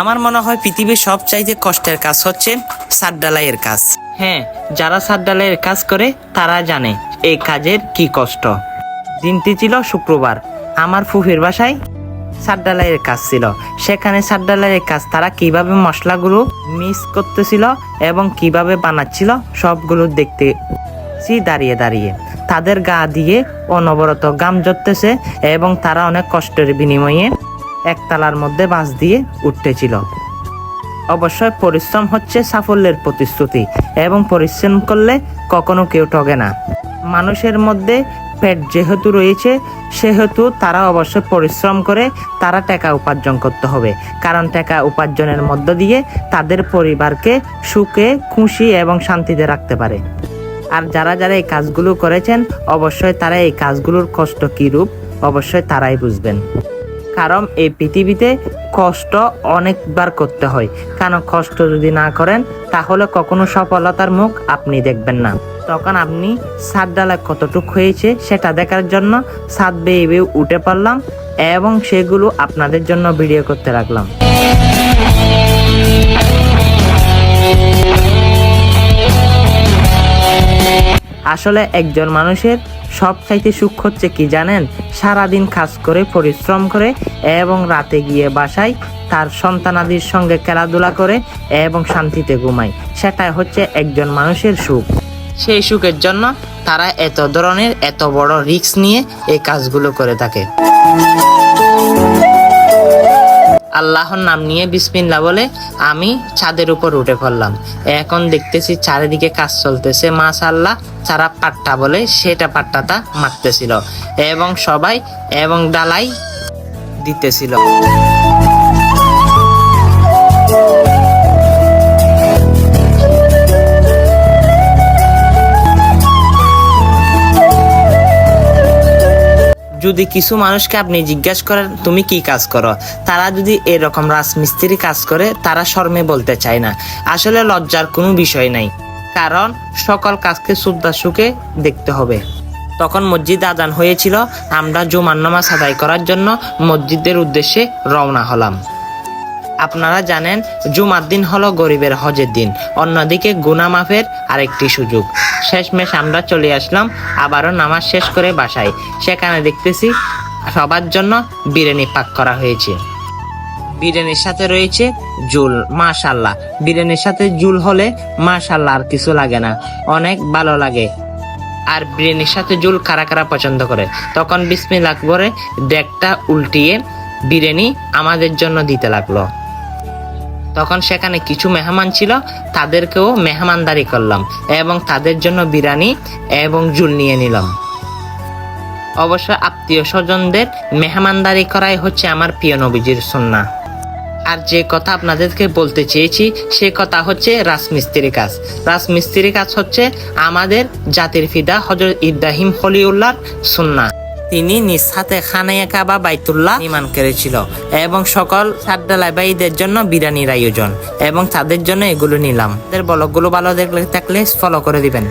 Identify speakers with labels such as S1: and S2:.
S1: আমার মনে হয় পৃথিবীর সবচাইতে কষ্টের কাজ হচ্ছে সাত ডালাইয়ের কাজ। হ্যাঁ যারা সাত ডালাইয়ের কাজ করে, তারা জানে এই কাজের কি কষ্ট। দিনটি ছিল শুক্রবার। আমার ফুফির বাসায় সাত ডালাইয়ের কাজ ছিল। সেখানে সাত ডালাইয়ের কাজ তারা কীভাবে মশলাগুলো মিক্স করতেছিল এবং কীভাবে বানাচ্ছিল, সবগুলো দেখতে সি দাঁড়িয়ে দাঁড়িয়ে। তাদের গা দিয়ে অনবরত গাম জড়তেছে এবং তারা অনেক কষ্টের বিনিময়ে একতলার মধ্যে বাস দিয়ে উঠতেছিল। অবশ্যই পরিশ্রম হচ্ছে সাফল্যের প্রতিশ্রুতি এবং পরিশ্রম করলে কখনো কেউ ঠগে না। মানুষের মধ্যে পেট যেহেতু রয়েছে, সেহেতু তারা অবশ্যই পরিশ্রম করে তারা টাকা উপার্জন করতে হবে। কারণ টাকা উপার্জনের মধ্য দিয়ে তাদের পরিবারকে সুখে, খুশি এবং শান্তিতে রাখতে পারে। আর যারা যারা এই কাজগুলো করেছেন, অবশ্যই তারা এই কাজগুলোর কষ্ট কী রূপ অবশ্যই তারাই বুঝবেন। কারণ এই পৃথিবীতে কষ্ট অনেকবার করতে হয়। কারণ কষ্ট যদি না করেন, তাহলে কখনো সফলতার মুখ আপনি দেখবেন না। তখন আপনি সাত ডালা কতটুক হয়েছে সেটা দেখার জন্য সাত বেয়ে বেয়ে উঠে পড়লাম এবং সেগুলো আপনাদের জন্য ভিডিও করতে রাখলাম আসলে একজন মানুষের সব চাইতে সুখ হচ্ছে কি জানেন? সারাদিন কাজ করে, পরিশ্রম করে এবং রাতে গিয়ে বাসায় তার সন্তানাদির সঙ্গে খেলাধুলা করে এবং শান্তিতে ঘুমায়। সেটাই হচ্ছে একজন মানুষের সুখ। সেই সুখের জন্য তারা এত ধরনের, এত বড় রিস্ক নিয়ে এই কাজগুলো করে থাকে। আল্লাহর নাম নিয়ে বিসমিল্লা বলে আমি ছাদের উপর উঠে পড়লাম। এখন দেখতেছি চারিদিকে কাজ চলতেছে। মাস আল্লাহ চারা পাট্টা বলে সেটা পাট্টাটা মারতেছিল এবং সবাই এবং ডালাই দিতেছিল। যদি কিছু মানুষকে আপনি জিজ্ঞাসা করেন, তুমি কি কাজ করো? তারা যদি এরকম রাজমিস্ত্রি কাজ করে, তারা শর্মে বলতে চায় না। আসলে লজ্জার কোনো বিষয় নাই, কারণ সকল কাজকে শ্রদ্ধা সুখে দেখতে হবে। তখন মসজিদ আদান হয়েছিল, আমরা জুমার নামাজ আদায় করার জন্য মসজিদের উদ্দেশ্যে রওনা হলাম। আপনারা জানেন, জুমার দিন হলো গরিবের হজের দিন। অন্যদিকে গুনা মাফের আরেকটি সুযোগ। শেষমেশ আমরা চলে আসলাম, আবারও নামাজ শেষ করে বাসায়। সেখানে দেখতেছি সবার জন্য বিরিয়ানি পাক করা হয়েছে। বিরিয়ানির সাথে রয়েছে জুল মাশাল্লাহ বিরিয়ানির সাথে জুল হলে মাশাল্লাহ আর কিছু লাগে না। অনেক ভালো লাগে। আর বিরিয়ানির সাথে জুল কারা কারা পছন্দ করে? তখন বিসমিল্লাহ করে ডেকটা উল্টিয়ে বিরিয়ানি আমাদের জন্য দিতে লাগল। তখন সেখানে কিছু মেহমান ছিল, তাদেরকেও মেহমানদারি করলাম এবং তাদের জন্য বিরিয়ানি এবং জুল নিয়ে নিলাম। অবশ্য আত্মীয় স্বজনদের মেহমানদারি করাই হচ্ছে আমার প্রিয় নবীজির সন্না। আর যে কথা আপনাদেরকে বলতে চেয়েছি, সে কথা হচ্ছে রাজমিস্ত্রি কাজ। রাজমিস্ত্রি কাজ হচ্ছে আমাদের জাতির ফিদা হজরত ইব্রাহিম হলিউল্লাহর সুন্না। তিনি নিজ হাতে খানাইয়া কাবা বাইতুল্লাহ নির্মাণ করেছিল এবং সকল সাদ্দালাই ভাইদের জন্য বিরানির আয়োজন এবং তাদের জন্য এগুলো নিলাম। তাদের ব্লগগুলো ভালো দেখলে থাকলে ফলো করে দিবেন।